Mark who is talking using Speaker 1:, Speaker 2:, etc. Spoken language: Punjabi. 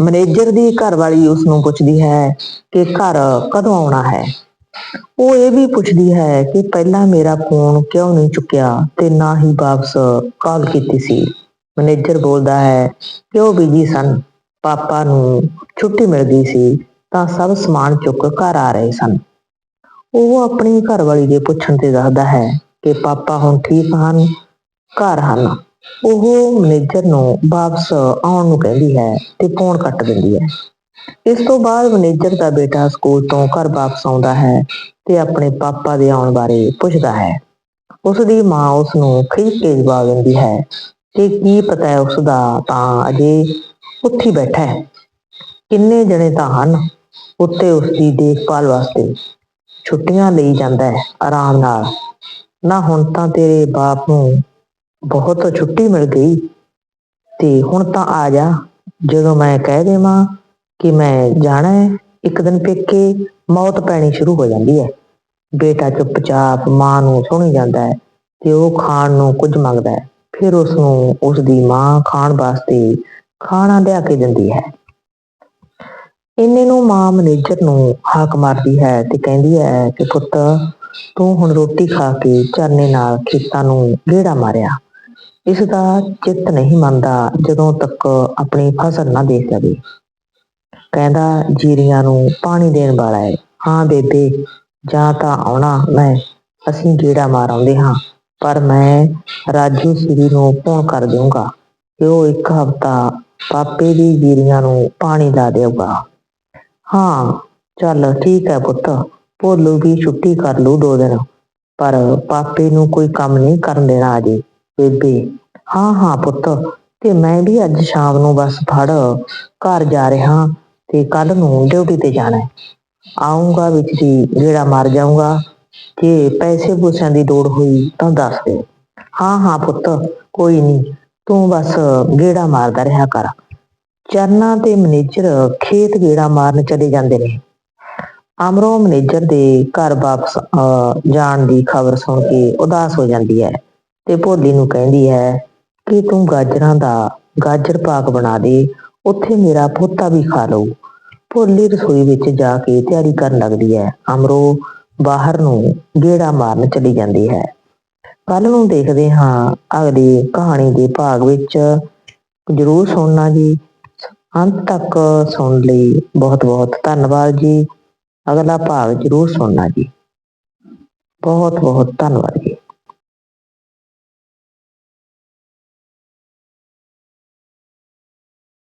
Speaker 1: ਮੈਨੇਜਰ ਦੀ ਘਰਵਾਲੀ ਉਸ ਨੂੰ ਪੁੱਛਦੀ ਹੈ ਕਿ ਘਰ ਕਦੋਂ ਆਉਣਾ ਹੈ? ਉਹ ਇਹ ਵੀ ਪੁੱਛਦੀ ਹੈ ਕਿ ਪਹਿਲਾਂ ਮੇਰਾ ਫੋਨ ਕਿਉਂ ਨਹੀਂ ਚੁੱਕਿਆ ਤੇ ਨਾ ਹੀ ਵਾਪਸ ਕਾਲ ਕੀਤੀ ਸੀ। ਮੈਨੇਜਰ ਬੋਲਦਾ ਹੈ ਕਿ ਉਹ ਬਿਜ਼ੀ ਸਨ? ਪਾਪਾ ਨੂੰ ਛੁੱਟੀ ਮਿਲ ਗਈ ਸੀ ਤਾਂ ਸਭ ਸਮਾਨ ਚੁੱਕ ਘਰ ਆ ਰਹੇ ਸਨ। ਉਹ ਆਪਣੀ ਘਰਵਾਲੀ ਦੇ ਪੁੱਛਣ ਤੇ ਦੱਸਦਾ ਹੈ ਕਿ ਪਾਪਾ ਹੁਣ ਠੀਕ ਹਨ? ਘਰ ਹਨ। ਉਹ ਮੈਨੇਜਰ ਨੂੰ ਵਾਪਸ ਆਉਣ ਨੂੰ ਕਹਿੰਦੀ ਹੈ ਤੇ ਫੋਨ ਕੱਟ ਦਿੰਦੀ ਹੈ। ਇਸ ਤੋਂ ਬਾਅਦ ਮੈਨੇਜਰ ਦਾ ਬੇਟਾ ਸਕੂਲ ਤੋਂ ਘਰ ਵਾਪਸ ਆਉਂਦਾ ਹੈ ਤੇ ਆਪਣੇ ਪਾਪਾ ਦੇ ਆਉਣ ਬਾਰੇ ਪੁੱਛਦਾ ਹੈ। ਉਸ ਦੀ ਮਾਂ ਉਸ ਨੂੰ ਖਿੱਚ ਕੇ ਜਵਾਬ ਦਿੰਦੀ ਹੈ ਕਿ ਕੀ ਪਤਾ ਹੈ ਉਸ ਦਾ ਤਾਂ ਅਜੇ ਉੱਥੇ ਬੈਠਾ ਹੈ। ਕਿੰਨੇ ਜਣੇ ਤਾਂ ਹਨ ਉੱਤੇ ਉਸ ਦੀ ਦੇਖਭਾਲ ਵਾਸਤੇ। ਛੁੱਟੀਆਂ ਲਈ ਜਾਂਦਾ ਹੈ ਆਰਾਮ ਨਾਲ। ਨਾ ਹੁਣ ਤਾਂ ਤੇਰੇ ਬਾਪ ਨੂੰ ਬਹੁਤ ਛੁੱਟੀ ਮਿਲ ਗਈ ਤੇ ਹੁਣ ਤਾਂ ਆ ਜਾ। ਜਦੋਂ ਮੈਂ ਕਹਿ ਦੇਵਾਂ ਕਿ ਮੈਂ ਜਾਣਾ ਹੈ, ਇੱਕ ਦਿਨ ਪੇਕੇ ਮੌਤ ਪੈਣੀ ਸ਼ੁਰੂ ਹੋ ਜਾਂਦੀ ਹੈ। ਬੇਟਾ ਚੁੱਪਚਾਪ ਮਾਂ ਨੂੰ ਸੁਣੀ ਜਾਂਦਾ ਹੈ ਤੇ ਉਹ ਖਾਣ ਨੂੰ ਕੁਝ ਮੰਗਦਾ ਹੈ। ਫਿਰ ਉਸ ਨੂੰ ਉਸ ਦੀ ਮਾਂ ਖਾਣ ਵਾਸਤੇ ਖਾਣਾ ਲਿਆ ਕੇ ਦਿੰਦੀ ਹੈ। ਇੰਨੇ ਨੂੰ ਮਾਂ ਮੈਨੇਜਰ ਨੂੰ ਹਾਕ ਮਾਰਦੀ ਹੈ ਤੇ ਕਹਿੰਦੀ ਹੈ ਕਿ ਪੁੱਤ, ਤੂੰ ਹੁਣ ਰੋਟੀ ਖਾ ਕੇ ਚਰਨੇ ਨਾਲ ਖੇਤਾਂ ਨੂੰ ਗੇੜਾ ਮਾਰਿਆ। ਇਸ ਦਾ ਚਿੱਤ ਨਹੀਂ ਮੰਨਦਾ ਜਦੋਂ ਤੱਕ ਆਪਣੀ ਫਸਲ ਨਾ ਦੇਖ ਲਵੇ। ਕਹਿੰਦਾ, ਜੀਰੀਆਂ ਨੂੰ ਪਾਣੀ ਦੇਣ ਵਾਲਾ ਹੈ। ਹਾਂ, ਬੇਬੇ, ਜਾਂ ਤਾਂ ਆਉਣਾ ਮੈਂ। ਅਸੀਂ ਗੇੜਾ ਮਾਰ ਆਉਂਦੇ ਹਾਂ, ਪਰ ਮੈਂ ਰਾਜੂ ਸ੍ਰੀ ਨੂੰ ਫੋਨ ਕਰ ਦਊਂਗਾ ਕਿ ਉਹ ਇੱਕ ਹਫ਼ਤਾ ਪਾਪੇ ਦੀ ਜੀਰੀਆਂ ਨੂੰ ਪਾਣੀ ਲਾ ਦੇਊਗਾ। ਹਾਂ, ਚੱਲ ਠੀਕ ਹੈ ਪੁੱਤ, ਭੋਲੂ ਵੀ ਛੁੱਟੀ ਕਰ ਲੂ ਦੋ ਦਿਨ, ਪਰ ਪਾਪੇ ਨੂੰ ਕੋਈ ਕੰਮ ਨਹੀਂ ਕਰਨ ਦੇਣਾ ਅਜੇ। ਬੇਬੇ ਹਾਂ ਹਾਂ ਪੁੱਤ ਤੇ ਮੈਂ ਵੀ ਅੱਜ ਸ਼ਾਮ ਨੂੰ ਬੱਸ ਫੜ ਘਰ ਜਾ ਰਿਹਾ ਤੇ ਕੱਲ ਨੂੰ ਡਿਊਟੀ ਤੇ ਜਾਣਾ ਹੈ। ਆਉਂਗਾ ਵਿੱਚ ਦੀ ਗੇੜਾ ਮਾਰ ਜਾਊਂਗਾ ਜੇ ਪੈਸੇ ਪੂਸਿਆਂ ਦੀ ਲੋੜ ਹੋਈ ਤਾਂ ਦੱਸ ਦੇ। ਹਾਂ ਹਾਂ ਪੁੱਤ ਕੋਈ ਨਹੀਂ ਤੂੰ ਬਸ ਗੇੜਾ ਮਾਰਦਾ ਰਿਹਾ ਕਰ। ਚਰਨਾ ਤੇ ਮੈਨੇਜਰ ਖੇਤ ਗੇੜਾ ਮਾਰਨ ਚਲੇ ਜਾਂਦੇ ਨੇ। ਅਮਰੋ ਮੈਨੇਜਰ ਦੇ ਘਰ ਵਾਪਸ ਅਹ, ਜਾਣ ਦੀ ਖਬਰ ਸੁਣ ਕੇ ਉਦਾਸ ਹੋ ਜਾਂਦੀ ਹੈ। ਤੇ ਭੋਲੀ ਨੂੰ ਕਹਿੰਦੀ ਹੈ, ਕਿ ਤੂੰ ਗਾਜਰਾਂ ਦਾ ਗਾਜਰ ਪਾਕ ਬਣਾ ਦੇ, ਉੱਥੇ ਮੇਰਾ ਪੋਤਾ ਵੀ ਖਾ ਲਊ। ਭੋਲੀ ਰਸੋਈ ਵਿੱਚ ਜਾ ਕੇ ਤਿਆਰੀ ਕਰਨ ਲੱਗਦੀ ਹੈ। ਅਮਰੋ ਬਾਹਰ ਨੂੰ ਗੇੜਾ ਮਾਰਨ ਚਲੀ ਜਾਂਦੀ ਹੈ। ਕੱਲ ਨੂੰ ਦੇਖਦੇ ਹਾਂ ਅਗਲੀ ਕਹਾਣੀ ਦੇ ਭਾਗ ਵਿੱਚ ਜਰੂਰ ਸੁਣਨਾ ਜੀ। ਅੰਤ ਤੱਕ ਸੁਣ ਲਈ ਬਹੁਤ ਬਹੁਤ ਧੰਨਵਾਦ ਜੀ। ਅਗਲਾ ਭਾਗ ਜਰੂਰ ਸੁਣਨਾ ਜੀ। ਬਹੁਤ ਬਹੁਤ ਧੰਨਵਾਦ ਜੀ।